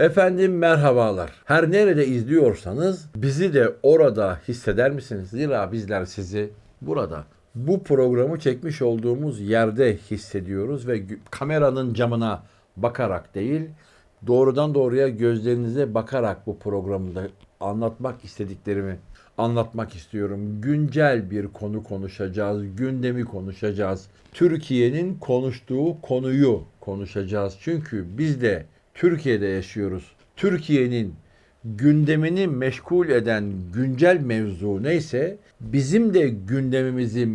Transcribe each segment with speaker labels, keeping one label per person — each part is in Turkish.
Speaker 1: Efendim merhabalar. Her nerede izliyorsanız bizi de orada hisseder misiniz? Zira bizler sizi burada bu programı çekmiş olduğumuz yerde hissediyoruz ve kameranın camına bakarak değil, doğrudan doğruya gözlerinize bakarak bu programda anlatmak istediklerimi anlatmak istiyorum. Güncel bir konu konuşacağız, gündemi konuşacağız. Türkiye'nin konuştuğu konuyu konuşacağız. Çünkü biz de Türkiye'de yaşıyoruz. Türkiye'nin gündemini meşgul eden güncel mevzu neyse bizim de gündemimizi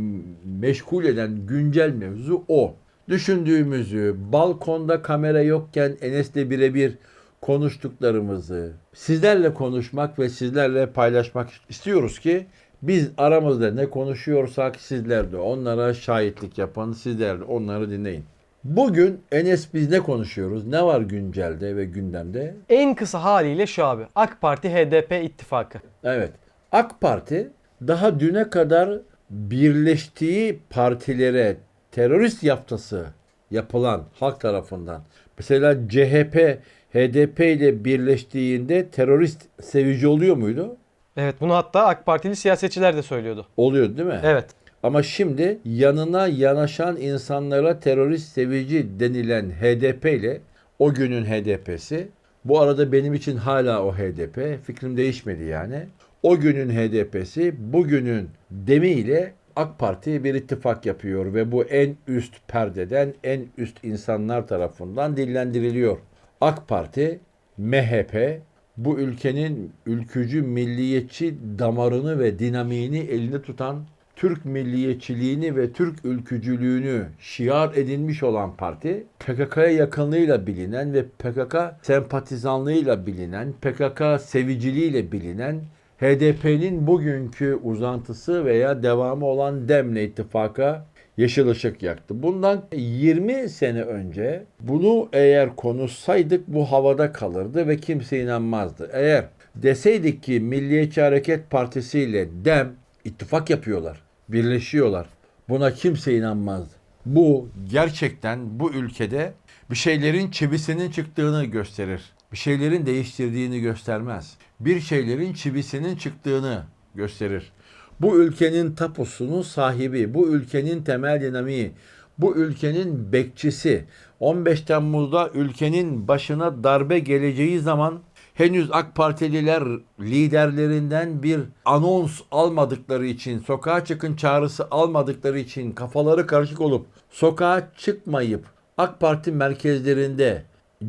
Speaker 1: meşgul eden güncel mevzu o. Düşündüğümüzü, balkonda kamera yokken Enes'le birebir konuştuklarımızı sizlerle konuşmak ve sizlerle paylaşmak istiyoruz ki biz aramızda ne konuşuyorsak sizler de onlara şahitlik yapın, sizler de onları dinleyin. Bugün Enes biz ne konuşuyoruz? Ne var güncelde ve gündemde?
Speaker 2: En kısa haliyle şu abi. AK Parti HDP ittifakı.
Speaker 1: Evet. AK Parti daha düne kadar birleştiği partilere terörist yaftası yapılan halk tarafından mesela CHP HDP ile birleştiğinde terörist sevici oluyor muydu?
Speaker 2: Evet bunu hatta AK Partili siyasetçiler de söylüyordu.
Speaker 1: Oluyordu değil mi?
Speaker 2: Evet.
Speaker 1: Ama şimdi yanına yanaşan insanlara terörist sevici denilen HDP ile o günün HDP'si bu arada benim için hala o HDP fikrim değişmedi yani. O günün HDP'si bugünün demiyle AK Parti bir ittifak yapıyor ve bu en üst perdeden en üst insanlar tarafından dillendiriliyor. AK Parti, MHP bu ülkenin ülkücü milliyetçi damarını ve dinamiğini elinde tutan Türk milliyetçiliğini ve Türk ülkücülüğünü şiar edinmiş olan parti, PKK'ya yakınlığıyla bilinen ve PKK sempatizanlığıyla bilinen, PKK seviciliğiyle bilinen HDP'nin bugünkü uzantısı veya devamı olan Demle ittifaka yeşil ışık yaktı. Bundan 20 sene önce bunu eğer konuşsaydık bu havada kalırdı ve kimse inanmazdı. Eğer deseydik ki Milliyetçi Hareket Partisi ile DEM ittifak yapıyorlar, birleşiyorlar. Buna kimse inanmazdı. Bu gerçekten bu ülkede bir şeylerin çivisinin çıktığını gösterir. Bir şeylerin değiştirdiğini göstermez. Bir şeylerin çivisinin çıktığını gösterir. Bu ülkenin tapusunun sahibi, bu ülkenin temel dinamiği, bu ülkenin bekçisi 15 Temmuz'da ülkenin başına darbe geleceği zaman henüz AK Partililer liderlerinden bir anons almadıkları için, sokağa çıkın çağrısı almadıkları için kafaları karışık olup sokağa çıkmayıp AK Parti merkezlerinde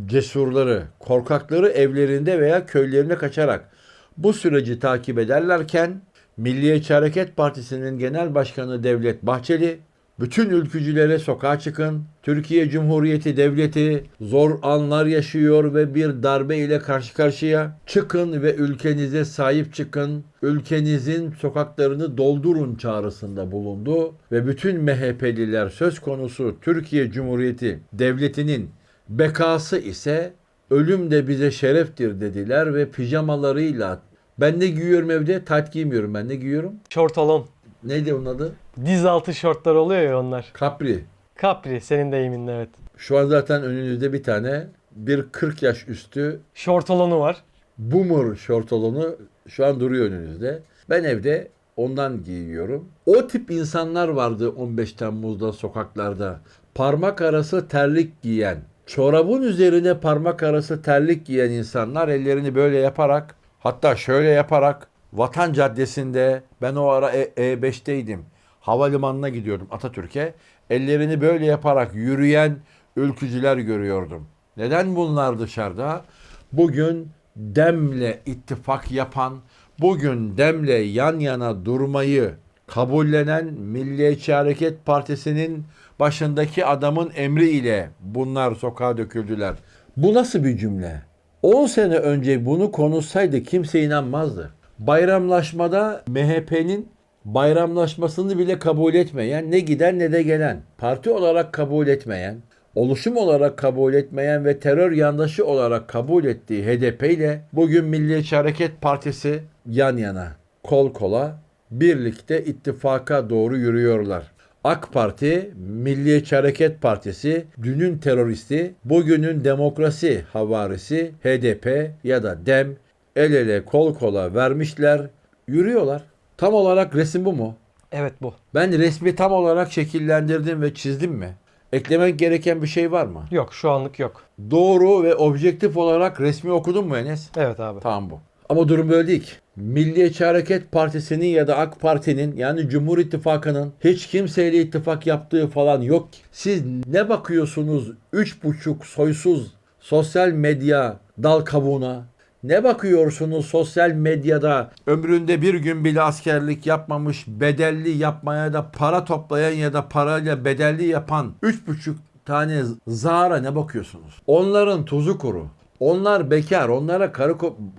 Speaker 1: cesurları, korkakları evlerinde veya köylerine kaçarak bu süreci takip ederlerken Milliyetçi Hareket Partisi'nin Genel Başkanı Devlet Bahçeli bütün ülkücülere sokağa çıkın. Türkiye Cumhuriyeti Devleti zor anlar yaşıyor ve bir darbe ile karşı karşıya. Çıkın ve ülkenize sahip çıkın. Ülkenizin sokaklarını doldurun çağrısında bulundu ve bütün MHP'liler söz konusu Türkiye Cumhuriyeti Devleti'nin bekası ise ölüm de bize şereftir dediler ve pijamalarıyla ben ne giyiyorum evde? Tayt giymiyorum ben. Ne giyiyorum?
Speaker 2: Şortalon.
Speaker 1: Neydi onun adı?
Speaker 2: Diz altı şortlar oluyor ya onlar.
Speaker 1: Capri.
Speaker 2: Capri senin deyiminle evet.
Speaker 1: Şu an zaten önünüzde bir tane bir 40 yaş üstü
Speaker 2: Şortalonu var.
Speaker 1: boomer şortolonu şu an duruyor önünüzde. Ben evde ondan giyiyorum. O tip insanlar vardı 15 Temmuz'da sokaklarda. Parmak arası terlik giyen, çorabın üzerine parmak arası terlik giyen insanlar ellerini böyle yaparak hatta şöyle yaparak Vatan Caddesi'nde ben o ara E- E5'teydim. Havalimanına gidiyordum Atatürk'e. Ellerini böyle yaparak yürüyen ülkücüler görüyordum. Neden bunlar dışarıda? Bugün Dem'le ittifak yapan, bugün Dem'le yan yana durmayı kabullenen Milliyetçi Hareket Partisi'nin başındaki adamın emri ile bunlar sokağa döküldüler. Bu nasıl bir cümle? 10 sene önce bunu konuşsaydı kimse inanmazdı. Bayramlaşmada MHP'nin bayramlaşmasını bile kabul etmeyen, ne giden ne de gelen, parti olarak kabul etmeyen, oluşum olarak kabul etmeyen ve terör yandaşı olarak kabul ettiği HDP ile bugün Milliyetçi Hareket Partisi yan yana, kol kola birlikte ittifaka doğru yürüyorlar. AK Parti, Milliyetçi Hareket Partisi, dünün teröristi, bugünün demokrasi havarisi HDP ya da DEM el ele kol kola vermişler, yürüyorlar. Tam olarak resim bu mu?
Speaker 2: Evet bu.
Speaker 1: Ben resmi tam olarak şekillendirdim ve çizdim mi? Eklemek gereken bir şey var mı?
Speaker 2: Yok şu anlık yok.
Speaker 1: Doğru ve objektif olarak resmi okudun mu Enes?
Speaker 2: Evet abi.
Speaker 1: Tamam bu. Ama durum böyle değil ki. Milliyetçi Hareket Partisi'nin ya da AK Parti'nin yani Cumhur İttifakı'nın hiç kimseyle ittifak yaptığı falan yok ki. Siz ne bakıyorsunuz üç buçuk soysuz sosyal medya dal kabuğuna? Ne bakıyorsunuz sosyal medyada ömründe bir gün bile askerlik yapmamış, bedelli yapmaya da para toplayan ya da parayla bedelli yapan üç buçuk tane zara ne bakıyorsunuz? Onların tuzu kuru. Onlar bekar. Onlara karı,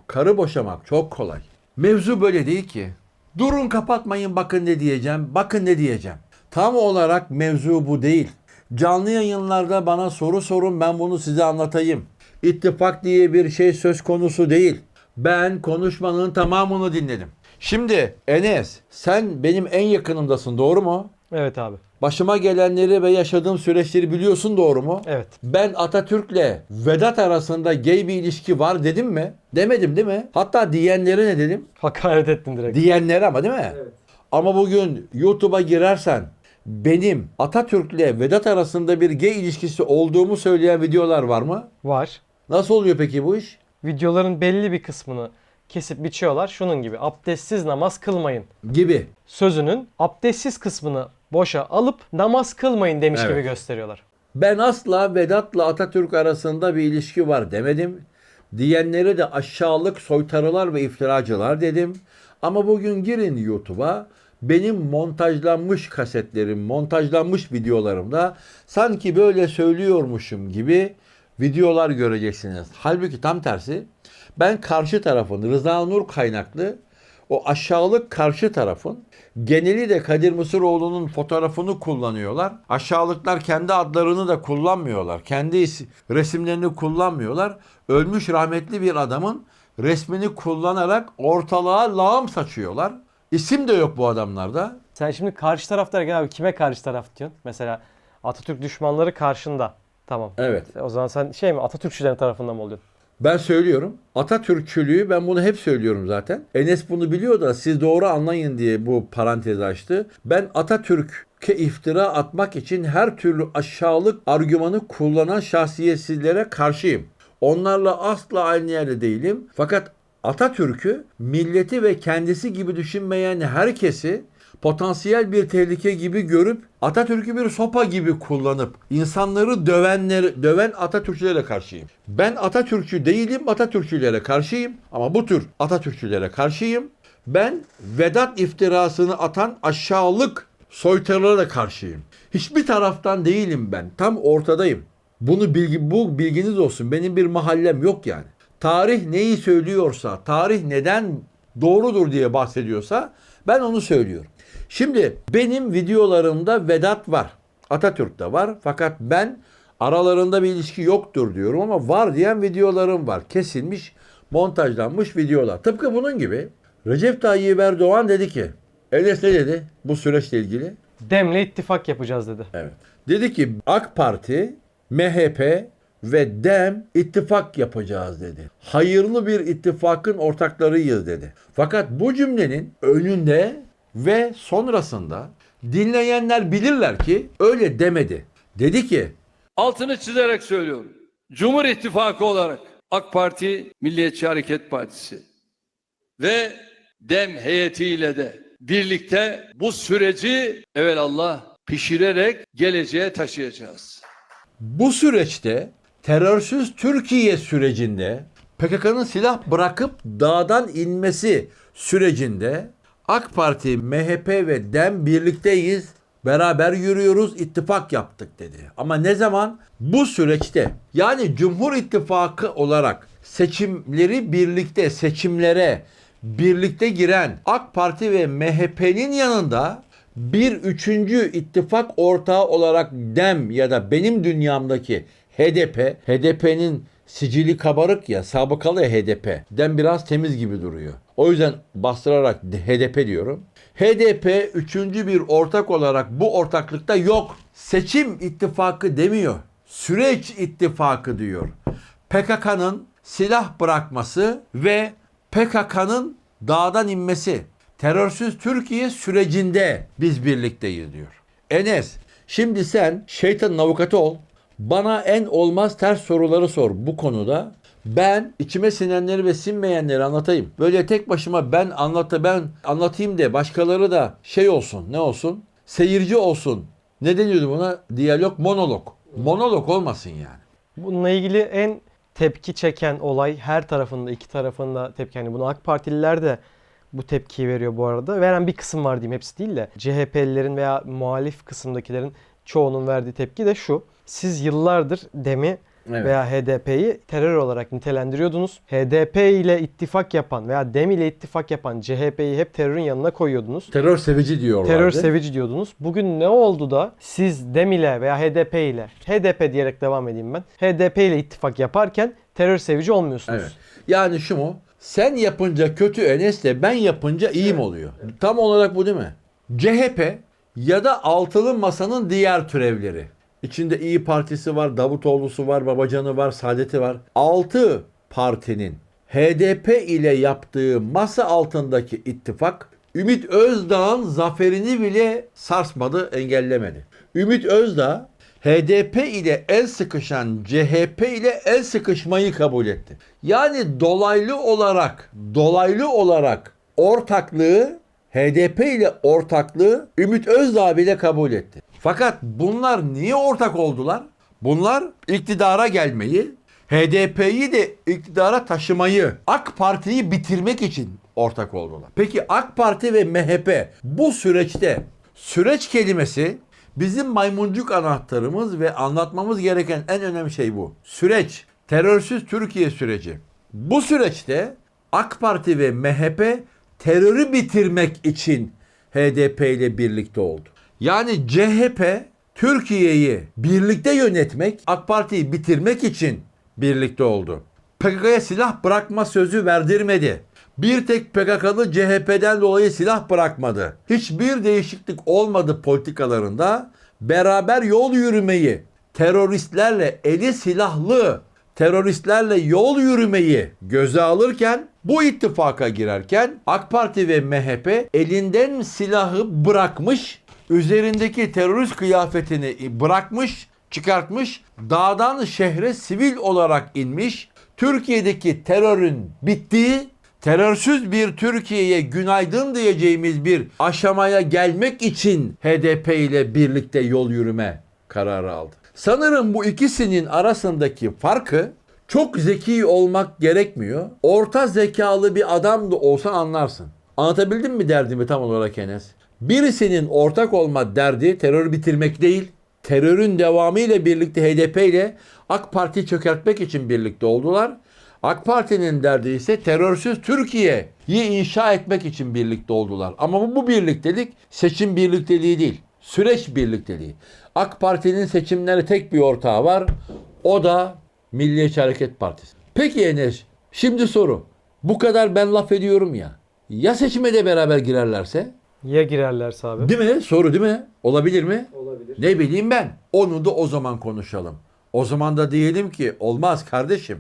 Speaker 1: karı boşamak çok kolay. Mevzu böyle değil ki. Durun kapatmayın bakın ne diyeceğim. Bakın ne diyeceğim. Tam olarak mevzu bu değil. Canlı yayınlarda bana soru sorun ben bunu size anlatayım. İttifak diye bir şey söz konusu değil. Ben konuşmanın tamamını dinledim. Şimdi Enes sen benim en yakınımdasın doğru mu?
Speaker 2: Evet abi.
Speaker 1: Başıma gelenleri ve yaşadığım süreçleri biliyorsun doğru mu?
Speaker 2: Evet.
Speaker 1: Ben Atatürk'le Vedat arasında gay bir ilişki var dedim mi? Demedim değil mi? Hatta diyenlere ne dedim?
Speaker 2: Hakaret ettin direkt.
Speaker 1: Diyenlere ama değil mi? Ama bugün YouTube'a girersen benim Atatürk'le Vedat arasında bir gay ilişkisi olduğumu söyleyen videolar var mı?
Speaker 2: Var.
Speaker 1: Nasıl oluyor peki bu iş?
Speaker 2: Videoların belli bir kısmını kesip biçiyorlar. Şunun gibi abdestsiz namaz kılmayın.
Speaker 1: Gibi.
Speaker 2: Sözünün abdestsiz kısmını boşa alıp namaz kılmayın demiş
Speaker 1: Evet.
Speaker 2: gibi gösteriyorlar.
Speaker 1: Ben asla Vedat'la Atatürk arasında bir ilişki var demedim. Diyenlere de aşağılık soytarılar ve iftiracılar dedim. Ama bugün girin YouTube'a benim montajlanmış kasetlerim, montajlanmış videolarımda sanki böyle söylüyormuşum gibi videolar göreceksiniz. Halbuki tam tersi ben karşı tarafın Rıza Nur kaynaklı o aşağılık karşı tarafın geneli de Kadir Mısıroğlu'nun fotoğrafını kullanıyorlar. Aşağılıklar kendi adlarını da kullanmıyorlar. Kendi resimlerini kullanmıyorlar. Ölmüş rahmetli bir adamın resmini kullanarak ortalığa lağım saçıyorlar. İsim de yok bu adamlarda.
Speaker 2: Sen şimdi karşı tarafta gel abi kime karşı taraf diyorsun? Mesela Atatürk düşmanları karşında. Tamam.
Speaker 1: Evet.
Speaker 2: O zaman sen şey mi Atatürkçülerin tarafında mı oluyorsun?
Speaker 1: Ben söylüyorum. Atatürkçülüğü ben bunu hep söylüyorum zaten. Enes bunu biliyor da siz doğru anlayın diye bu parantezi açtı. Ben Atatürk'e iftira atmak için her türlü aşağılık argümanı kullanan şahsiyetsizlere karşıyım. Onlarla asla aynı yerde değilim. Fakat Atatürk'ü milleti ve kendisi gibi düşünmeyen herkesi potansiyel bir tehlike gibi görüp Atatürk'ü bir sopa gibi kullanıp insanları dövenler, döven Atatürkçülere karşıyım. Ben Atatürkçü değilim, Atatürkçülere karşıyım ama bu tür Atatürkçülere karşıyım. Ben Vedat iftirasını atan aşağılık soytarılara karşıyım. Hiçbir taraftan değilim ben. Tam ortadayım. Bunu bilgi bu bilginiz olsun. Benim bir mahallem yok yani. Tarih neyi söylüyorsa, tarih neden doğrudur diye bahsediyorsa ben onu söylüyorum. Şimdi benim videolarımda Vedat var. Atatürk de var. Fakat ben aralarında bir ilişki yoktur diyorum ama var diyen videolarım var. Kesilmiş, montajlanmış videolar. Tıpkı bunun gibi Recep Tayyip Erdoğan dedi ki Enes ne dedi bu süreçle ilgili?
Speaker 2: Dem'le ittifak yapacağız dedi.
Speaker 1: Evet. Dedi ki AK Parti, MHP ve DEM ittifak yapacağız dedi. Hayırlı bir ittifakın ortaklarıyız dedi. Fakat bu cümlenin önünde ve sonrasında dinleyenler bilirler ki öyle demedi. Dedi ki
Speaker 3: altını çizerek söylüyorum. Cumhur İttifakı olarak AK Parti, Milliyetçi Hareket Partisi ve DEM heyetiyle de birlikte bu süreci evelallah pişirerek geleceğe taşıyacağız.
Speaker 1: Bu süreçte terörsüz Türkiye sürecinde PKK'nın silah bırakıp dağdan inmesi sürecinde AK Parti, MHP ve DEM birlikteyiz. Beraber yürüyoruz, ittifak yaptık dedi. Ama ne zaman? Bu süreçte. Yani Cumhur İttifakı olarak seçimleri birlikte, seçimlere birlikte giren AK Parti ve MHP'nin yanında bir üçüncü ittifak ortağı olarak DEM ya da benim dünyamdaki HDP, HDP'nin sicili kabarık ya, sabıkalı ya HDP. Den biraz temiz gibi duruyor. O yüzden bastırarak HDP diyorum. HDP üçüncü bir ortak olarak bu ortaklıkta yok. Seçim ittifakı demiyor. Süreç ittifakı diyor. PKK'nın silah bırakması ve PKK'nın dağdan inmesi. Terörsüz Türkiye sürecinde biz birlikteyiz diyor. Enes, şimdi sen şeytanın avukatı ol. Bana en olmaz ters soruları sor bu konuda. Ben içime sinenleri ve sinmeyenleri anlatayım. Böyle tek başıma ben anlatı ben anlatayım de başkaları da şey olsun ne olsun? Seyirci olsun. Ne deniyordu buna? Diyalog, monolog. Monolog olmasın yani.
Speaker 2: Bununla ilgili en tepki çeken olay her tarafında iki tarafında tepki. Yani bunu AK Partililer de bu tepkiyi veriyor bu arada. Veren bir kısım var diyeyim hepsi değil de. CHP'lilerin veya muhalif kısımdakilerin çoğunun verdiği tepki de şu. Siz yıllardır DEM'i
Speaker 1: Evet.
Speaker 2: veya HDP'yi terör olarak nitelendiriyordunuz. HDP ile ittifak yapan veya DEM ile ittifak yapan CHP'yi hep terörün yanına koyuyordunuz.
Speaker 1: Terör sevici diyorlardı.
Speaker 2: Terör sevici diyordunuz. Bugün ne oldu da siz DEM ile veya HDP ile HDP diyerek devam edeyim ben. HDP ile ittifak yaparken terör sevici olmuyorsunuz.
Speaker 1: Evet. Yani şu mu? Sen yapınca kötü Enes de ben yapınca iyi mi oluyor? Tam olarak bu değil mi? CHP ya da altılı masanın diğer türevleri. İçinde İyi Partisi var, Davutoğlu'su var, Babacan'ı var, Saadet'i var. Altı partinin HDP ile yaptığı masa altındaki ittifak Ümit Özdağ'ın zaferini bile sarsmadı, engellemedi. Ümit Özdağ HDP ile el sıkışan CHP ile el sıkışmayı kabul etti. Yani dolaylı olarak, dolaylı olarak ortaklığı HDP ile ortaklığı Ümit Özdağ bile kabul etti. Fakat bunlar niye ortak oldular? Bunlar iktidara gelmeyi, HDP'yi de iktidara taşımayı, AK Parti'yi bitirmek için ortak oldular. Peki AK Parti ve MHP bu süreçte süreç kelimesi bizim maymuncuk anahtarımız ve anlatmamız gereken en önemli şey bu. Süreç, terörsüz Türkiye süreci. Bu süreçte AK Parti ve MHP terörü bitirmek için HDP ile birlikte oldu. Yani CHP Türkiye'yi birlikte yönetmek, AK Parti'yi bitirmek için birlikte oldu. PKK'ya silah bırakma sözü verdirmedi. Bir tek PKK'lı CHP'den dolayı silah bırakmadı. Hiçbir değişiklik olmadı politikalarında. Beraber yol yürümeyi, teröristlerle eli silahlı teröristlerle yol yürümeyi göze alırken bu ittifaka girerken AK Parti ve MHP elinden silahı bırakmış, üzerindeki terörist kıyafetini bırakmış, çıkartmış, dağdan şehre sivil olarak inmiş, Türkiye'deki terörün bittiği, terörsüz bir Türkiye'ye günaydın diyeceğimiz bir aşamaya gelmek için HDP ile birlikte yol yürüme kararı aldı. Sanırım bu ikisinin arasındaki farkı çok zeki olmak gerekmiyor. Orta zekalı bir adam da olsan anlarsın. Anlatabildim mi derdimi tam olarak Enes? Birisinin ortak olma derdi terörü bitirmek değil, terörün devamı ile birlikte HDP ile AK Parti'yi çökertmek için birlikte oldular. AK Parti'nin derdi ise terörsüz Türkiye'yi inşa etmek için birlikte oldular. Ama bu, birliktelik seçim birlikteliği değil. Süreç birlikteliği. AK Parti'nin seçimleri tek bir ortağı var. O da Milliyetçi Hareket Partisi. Peki Enes, şimdi soru. Bu kadar ben laf ediyorum ya. Ya seçime de beraber girerlerse?
Speaker 2: Ya girerlerse abi?
Speaker 1: Değil mi? Soru değil mi? Olabilir mi?
Speaker 2: Olabilir.
Speaker 1: Ne bileyim ben. Onu da o zaman konuşalım. O zaman da diyelim ki olmaz kardeşim.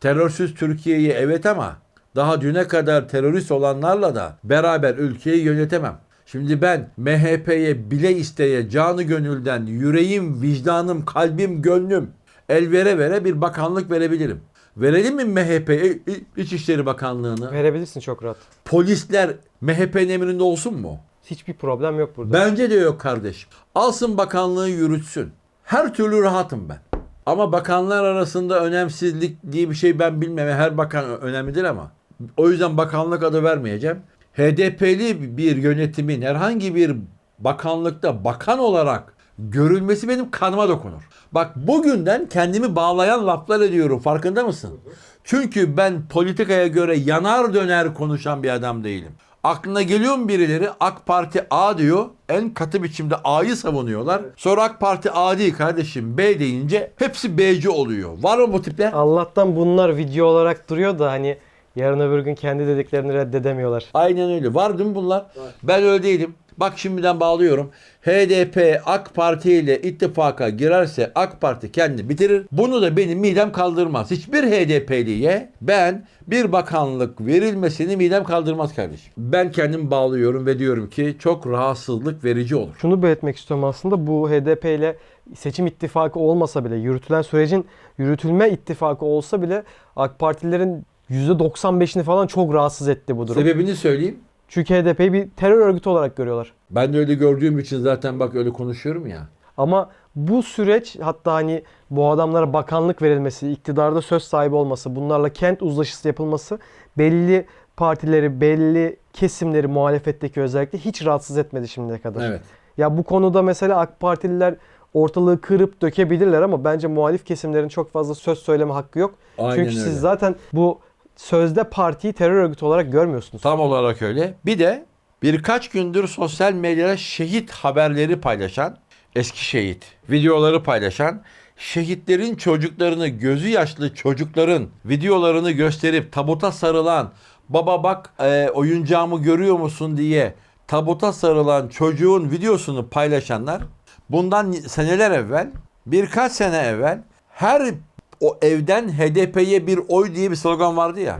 Speaker 1: Terörsüz Türkiye'yi evet ama daha düne kadar terörist olanlarla da beraber ülkeyi yönetemem. Şimdi ben MHP'ye bile isteye canı gönülden yüreğim, vicdanım, kalbim, gönlüm el vere vere bir bakanlık verebilirim. Verelim mi MHP İçişleri Bakanlığı'nı?
Speaker 2: Verebilirsin çok rahat.
Speaker 1: Polisler MHP'nin emrinde olsun mu?
Speaker 2: Hiçbir problem yok burada.
Speaker 1: Bence de yok kardeşim. Alsın bakanlığı yürütsün. Her türlü rahatım ben. Ama bakanlar arasında önemsizlik diye bir şey ben bilmem. Her bakan önemlidir ama. O yüzden bakanlık adı vermeyeceğim. HDP'li bir yönetimin herhangi bir bakanlıkta bakan olarak görülmesi benim kanıma dokunur. Bak bugünden kendimi bağlayan laflar ediyorum. Farkında mısın? Çünkü ben politikaya göre yanar döner konuşan bir adam değilim. Aklına geliyor mu birileri AK Parti A diyor. En katı biçimde A'yı savunuyorlar. Sonra AK Parti A değil kardeşim B deyince hepsi B'ci oluyor. Var mı bu tipler?
Speaker 2: Allah'tan bunlar video olarak duruyor da hani yarın öbür gün kendi dediklerini reddedemiyorlar.
Speaker 1: Aynen öyle. Var değil mi bunlar? Ben öyle değilim. Bak şimdiden bağlıyorum. HDP AK Parti ile ittifaka girerse AK Parti kendini bitirir. Bunu da benim midem kaldırmaz. Hiçbir HDP'liye ben bir bakanlık verilmesini midem kaldırmaz kardeşim. Ben kendim bağlıyorum ve diyorum ki çok rahatsızlık verici olur.
Speaker 2: Şunu belirtmek istiyorum aslında bu HDP ile seçim ittifakı olmasa bile yürütülen sürecin yürütülme ittifakı olsa bile AK Partililerin %95'ini falan çok rahatsız etti bu durum.
Speaker 1: Sebebini söyleyeyim.
Speaker 2: Çünkü HDP'yi bir terör örgütü olarak görüyorlar.
Speaker 1: Ben de öyle gördüğüm için zaten bak öyle konuşuyorum ya.
Speaker 2: Ama bu süreç hatta hani bu adamlara bakanlık verilmesi, iktidarda söz sahibi olması, bunlarla kent uzlaşısı yapılması belli partileri, belli kesimleri muhalefetteki özellikle hiç rahatsız etmedi şimdiye kadar.
Speaker 1: Evet.
Speaker 2: Ya bu konuda mesela AK Partililer ortalığı kırıp dökebilirler ama bence muhalif kesimlerin çok fazla söz söyleme hakkı yok.
Speaker 1: Aynen
Speaker 2: Çünkü
Speaker 1: öyle.
Speaker 2: siz zaten bu sözde partiyi terör örgütü olarak görmüyorsunuz.
Speaker 1: Tam olarak öyle. Bir de birkaç gündür sosyal medyada şehit haberleri paylaşan, eski şehit videoları paylaşan, şehitlerin çocuklarını, gözü yaşlı çocukların videolarını gösterip tabuta sarılan, baba bak e, oyuncağımı görüyor musun diye tabuta sarılan çocuğun videosunu paylaşanlar bundan seneler evvel, birkaç sene evvel her o evden HDP'ye bir oy diye bir slogan vardı ya.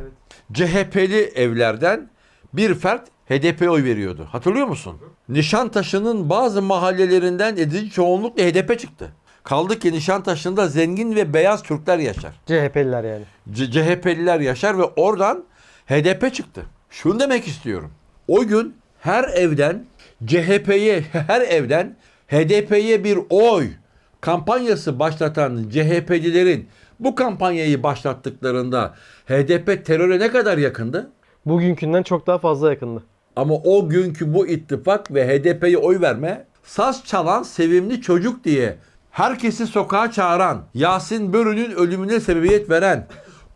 Speaker 1: CHP'li evlerden bir fert HDP'ye oy veriyordu. Hatırlıyor musun? Nişantaşı'nın bazı mahallelerinden edici çoğunlukla HDP çıktı. Kaldı ki Nişantaşı'nda zengin ve beyaz Türkler yaşar.
Speaker 2: CHP'liler yani.
Speaker 1: C- CHP'liler yaşar ve oradan HDP çıktı. Şunu demek istiyorum. O gün her evden CHP'ye her evden HDP'ye bir oy kampanyası başlatan CHP'lilerin bu kampanyayı başlattıklarında HDP teröre ne kadar yakındı?
Speaker 2: Bugünkünden çok daha fazla yakındı.
Speaker 1: Ama o günkü bu ittifak ve HDP'ye oy verme saz çalan sevimli çocuk diye herkesi sokağa çağıran, Yasin Börü'nün ölümüne sebebiyet veren,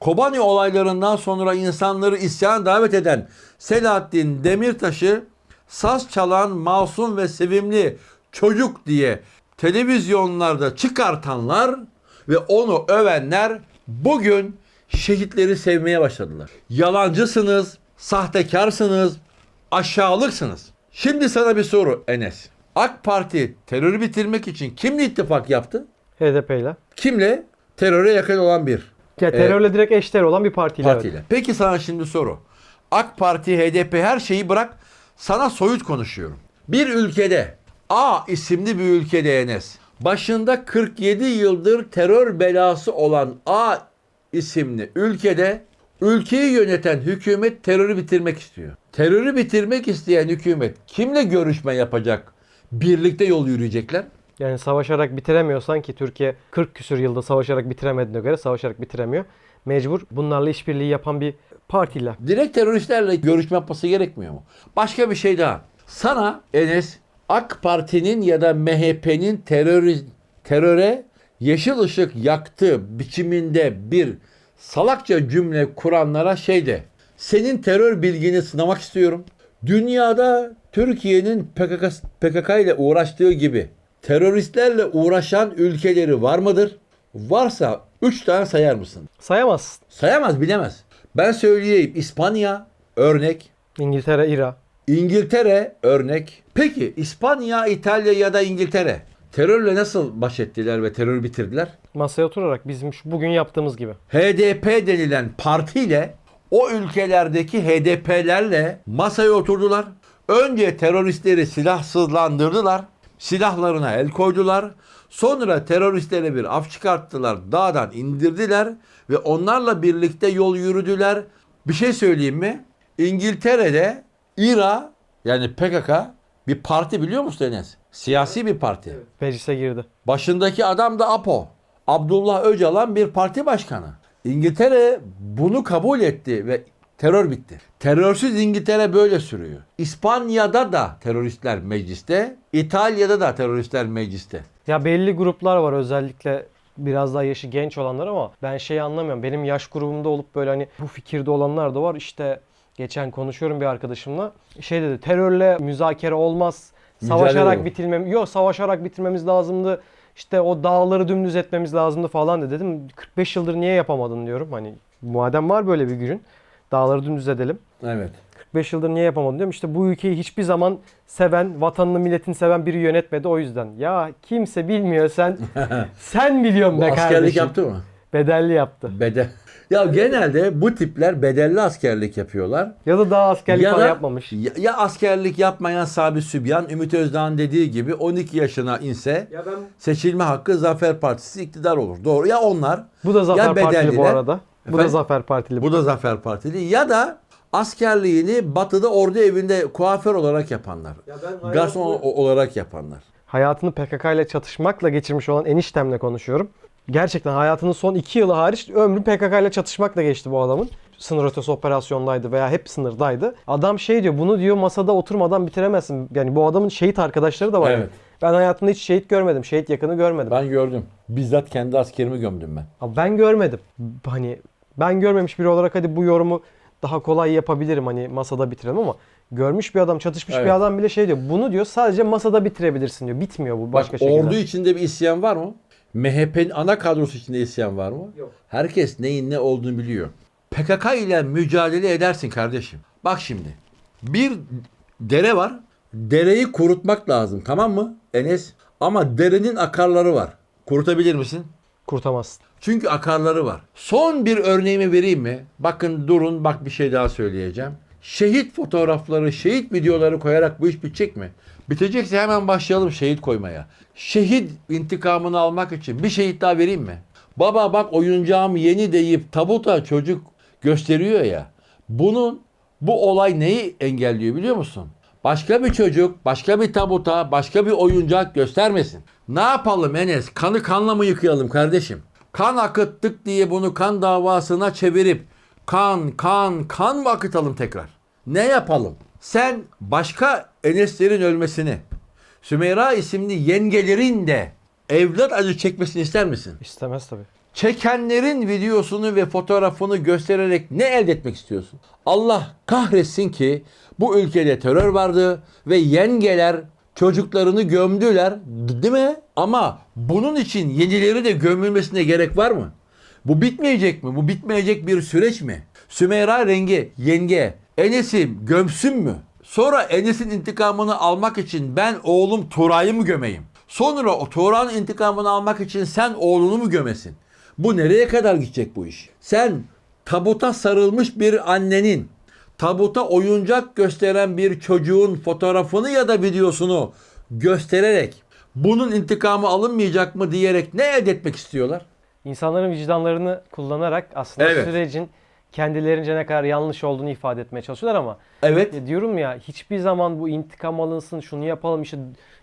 Speaker 1: Kobani olaylarından sonra insanları isyan davet eden Selahattin Demirtaş'ı saz çalan masum ve sevimli çocuk diye televizyonlarda çıkartanlar ve onu övenler bugün şehitleri sevmeye başladılar. Yalancısınız, sahtekarsınız, aşağılıksınız. Şimdi sana bir soru Enes. AK Parti terörü bitirmek için kimle ittifak yaptı?
Speaker 2: HDP ile.
Speaker 1: Kimle? Teröre yakın olan bir
Speaker 2: Ya terörle direkt eşdeğer olan bir partiyle. evet.
Speaker 1: partiyle. Peki sana şimdi soru. AK Parti, HDP her şeyi bırak. Sana soyut konuşuyorum. Bir ülkede A isimli bir ülkede Enes. Başında 47 yıldır terör belası olan A isimli ülkede ülkeyi yöneten hükümet terörü bitirmek istiyor. Terörü bitirmek isteyen hükümet kimle görüşme yapacak? Birlikte yol yürüyecekler.
Speaker 2: Yani savaşarak bitiremiyorsan ki Türkiye 40 küsür yılda savaşarak bitiremediğine göre savaşarak bitiremiyor. Mecbur bunlarla işbirliği yapan bir partiyle.
Speaker 1: Direkt teröristlerle görüşme yapması gerekmiyor mu? Başka bir şey daha. Sana Enes AK Parti'nin ya da MHP'nin terör, teröre yeşil ışık yaktığı biçiminde bir salakça cümle kuranlara şey de. Senin terör bilgini sınamak istiyorum. Dünyada Türkiye'nin PKK, PKK ile uğraştığı gibi teröristlerle uğraşan ülkeleri var mıdır? Varsa 3 tane sayar mısın?
Speaker 2: Sayamazsın.
Speaker 1: Sayamaz bilemez. Ben söyleyeyim İspanya örnek,
Speaker 2: İngiltere, İra.
Speaker 1: İngiltere örnek. Peki İspanya, İtalya ya da İngiltere terörle nasıl baş ettiler ve terörü bitirdiler?
Speaker 2: Masaya oturarak bizim şu bugün yaptığımız gibi.
Speaker 1: HDP denilen partiyle o ülkelerdeki HDP'lerle masaya oturdular. Önce teröristleri silahsızlandırdılar. Silahlarına el koydular. Sonra teröristlere bir af çıkarttılar. Dağdan indirdiler ve onlarla birlikte yol yürüdüler. Bir şey söyleyeyim mi? İngiltere'de İRA yani PKK bir parti biliyor musun Enes? Siyasi bir parti.
Speaker 2: Meclise girdi.
Speaker 1: Başındaki adam da APO. Abdullah Öcalan bir parti başkanı. İngiltere bunu kabul etti ve terör bitti. Terörsüz İngiltere böyle sürüyor. İspanya'da da teröristler mecliste, İtalya'da da teröristler mecliste.
Speaker 2: Ya belli gruplar var özellikle biraz daha yaşı genç olanlar ama ben şeyi anlamıyorum. Benim yaş grubumda olup böyle hani bu fikirde olanlar da var. İşte Geçen konuşuyorum bir arkadaşımla. Şey dedi terörle müzakere olmaz.
Speaker 1: Mücadele
Speaker 2: Savaşarak
Speaker 1: olur.
Speaker 2: bitirmem. Yok savaşarak bitirmemiz lazımdı. İşte o dağları dümdüz etmemiz lazımdı falan dedi. Dedim 45 yıldır niye yapamadın diyorum. Hani madem var böyle bir gücün dağları dümdüz edelim.
Speaker 1: Evet.
Speaker 2: 45 yıldır niye yapamadın diyorum. İşte bu ülkeyi hiçbir zaman seven, vatanını, milletini seven biri yönetmedi o yüzden. Ya kimse bilmiyor sen sen biliyorsun
Speaker 1: Bu
Speaker 2: be
Speaker 1: askerlik
Speaker 2: kardeşim.
Speaker 1: yaptı mı?
Speaker 2: Bedelli yaptı.
Speaker 1: Bedel. Ya genelde bu tipler bedelli askerlik yapıyorlar.
Speaker 2: Ya da daha askerlik
Speaker 1: ya
Speaker 2: falan
Speaker 1: da
Speaker 2: yapmamış.
Speaker 1: Ya, ya askerlik yapmayan Sabit Sübyan, Ümit Özdağ'ın dediği gibi 12 yaşına inse
Speaker 2: Ya ben
Speaker 1: seçilme hakkı Zafer Partisi iktidar olur. Doğru. Ya onlar
Speaker 2: Bu da Zafer
Speaker 1: Ya
Speaker 2: Partili bu arada. Bu da? Zafer Partili.
Speaker 1: bu da Zafer Partili ya da askerliğini batıda ordu evinde kuaför olarak yapanlar.
Speaker 2: Ya
Speaker 1: Garson olarak yapanlar.
Speaker 2: hayatını PKK ile çatışmakla geçirmiş olan eniştemle konuşuyorum. Gerçekten hayatının son iki yılı hariç ömrü PKK ile çatışmakla geçti bu adamın. Sınır ötesi operasyondaydı veya hep sınırdaydı. Adam şey diyor bunu diyor masada oturmadan bitiremezsin. Yani bu adamın şehit arkadaşları da var.
Speaker 1: Evet.
Speaker 2: Ben hayatımda hiç şehit görmedim. Şehit yakını görmedim.
Speaker 1: Ben gördüm. Bizzat kendi askerimi gömdüm ben.
Speaker 2: Abi ben görmedim. Hani ben görmemiş biri olarak hadi bu yorumu daha kolay yapabilirim hani masada bitirelim ama görmüş bir adam, çatışmış
Speaker 1: Evet.
Speaker 2: bir adam bile şey diyor. Bunu diyor sadece masada bitirebilirsin diyor. Bitmiyor bu başka
Speaker 1: Bak,
Speaker 2: şekilde.
Speaker 1: ordu içinde bir isyan var mı? MHP'nin ana kadrosu içinde isyan var mı?
Speaker 2: Yok.
Speaker 1: Herkes neyin ne olduğunu biliyor. PKK ile mücadele edersin kardeşim. Bak şimdi. Bir dere var. Dereyi kurutmak lazım tamam mı Enes? Ama derenin akarları var. Kurutabilir misin?
Speaker 2: Kurtamazsın.
Speaker 1: Çünkü akarları var. Son bir örneğimi vereyim mi? Bakın durun bak bir şey daha söyleyeceğim. Şehit fotoğrafları, şehit videoları koyarak bu iş bitecek mi? Bitecekse hemen başlayalım şehit koymaya. Şehit intikamını almak için bir şehit daha vereyim mi? Baba bak oyuncağım yeni deyip tabuta çocuk gösteriyor ya. Bunun bu olay neyi engelliyor biliyor musun? Başka bir çocuk, başka bir tabuta, başka bir oyuncak göstermesin. Ne yapalım Enes? Kanı kanla mı yıkayalım kardeşim? Kan akıttık diye bunu kan davasına çevirip kan, kan, kan mı akıtalım tekrar? Ne yapalım? Sen başka Eneslerin ölmesini, Sümeyra isimli yengelerin de evlat acı çekmesini ister misin?
Speaker 2: İstemez tabii.
Speaker 1: Çekenlerin videosunu ve fotoğrafını göstererek ne elde etmek istiyorsun? Allah kahretsin ki bu ülkede terör vardı ve yengeler çocuklarını gömdüler değil mi? Ama bunun için yenileri de gömülmesine gerek var mı? Bu bitmeyecek mi? Bu bitmeyecek bir süreç mi? Sümeyra rengi, yenge, Enes'i gömsün mü? Sonra Enes'in intikamını almak için ben oğlum Turay'ı mı gömeyim? Sonra o Tuğra'nın intikamını almak için sen oğlunu mu gömesin? Bu nereye kadar gidecek bu iş? Sen tabuta sarılmış bir annenin, tabuta oyuncak gösteren bir çocuğun fotoğrafını ya da videosunu göstererek bunun intikamı alınmayacak mı diyerek ne elde etmek istiyorlar?
Speaker 2: İnsanların vicdanlarını kullanarak aslında
Speaker 1: Evet.
Speaker 2: sürecin kendilerince ne kadar yanlış olduğunu ifade etmeye çalışıyorlar ama
Speaker 1: Evet.
Speaker 2: ya diyorum ya hiçbir zaman bu intikam alınsın şunu yapalım işte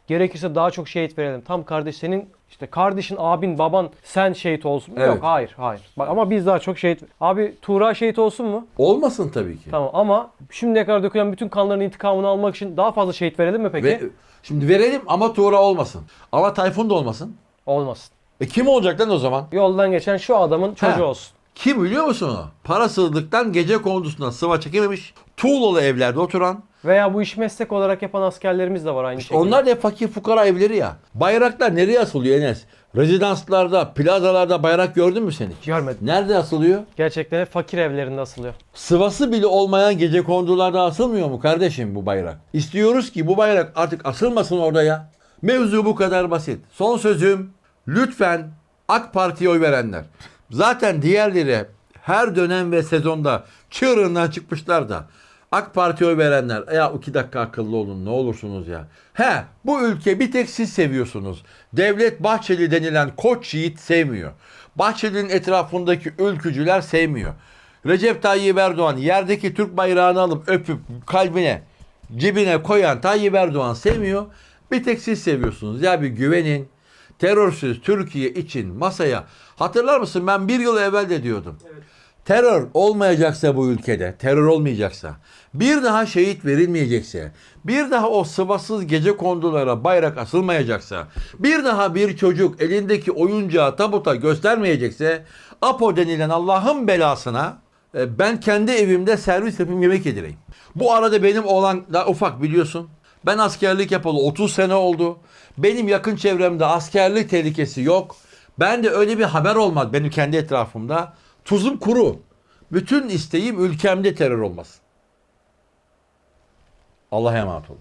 Speaker 2: gerekirse daha çok şehit verelim. Tam kardeş senin işte kardeşin, abin, baban sen şehit olsun. mu?
Speaker 1: Evet.
Speaker 2: Yok hayır hayır. Bak ama biz daha çok şehit. Abi Tuğra şehit olsun mu?
Speaker 1: Olmasın tabii ki.
Speaker 2: Tamam ama şimdiye kadar dökülen bütün kanların intikamını almak için daha fazla şehit verelim mi peki?
Speaker 1: Ve, şimdi verelim ama Tuğra olmasın. Ama Tayfun da olmasın.
Speaker 2: Olmasın.
Speaker 1: E kim olacak lan o zaman?
Speaker 2: Yoldan geçen şu adamın çocuğu olsun.
Speaker 1: Kim biliyor musun o? Parasızlıktan gece kondusuna sıva çekememiş. Tuğlalı evlerde oturan.
Speaker 2: Veya bu işi meslek olarak yapan askerlerimiz de var aynı şekilde.
Speaker 1: Onlar da fakir fukara evleri ya. Bayraklar nereye asılıyor Enes? Rezidanslarda, plazalarda bayrak gördün mü sen hiç?
Speaker 2: Görmedim.
Speaker 1: Nerede asılıyor?
Speaker 2: Gerçekten hep fakir evlerinde asılıyor.
Speaker 1: Sıvası bile olmayan gece kondularda asılmıyor mu kardeşim bu bayrak? İstiyoruz ki bu bayrak artık asılmasın orada ya. Mevzu bu kadar basit. Son sözüm lütfen AK Parti'ye oy verenler. Zaten diğerleri her dönem ve sezonda çığırından çıkmışlar da. AK Parti'ye oy verenler ya iki dakika akıllı olun ne olursunuz ya. He bu ülke bir tek siz seviyorsunuz. Devlet Bahçeli denilen koç yiğit sevmiyor. Bahçeli'nin etrafındaki ülkücüler sevmiyor. Recep Tayyip Erdoğan yerdeki Türk bayrağını alıp öpüp kalbine cebine koyan Tayyip Erdoğan sevmiyor. Bir tek siz seviyorsunuz. Ya bir güvenin. Terörsüz Türkiye için masaya. Hatırlar mısın ben bir yıl evvel de diyordum. Terör olmayacaksa bu ülkede, terör olmayacaksa, bir daha şehit verilmeyecekse, bir daha o sıvasız gece kondulara bayrak asılmayacaksa, bir daha bir çocuk elindeki oyuncağı tabuta göstermeyecekse, APO denilen Allah'ın belasına E, Ben kendi evimde servis yapayım yemek yedireyim. Bu arada benim oğlan daha ufak biliyorsun. Ben askerlik yapalı 30 sene oldu. Benim yakın çevremde askerlik tehlikesi yok. Ben de öyle bir haber olmaz benim kendi etrafımda. Tuzum kuru. Bütün isteğim ülkemde terör olmasın. Allah'a emanet olun.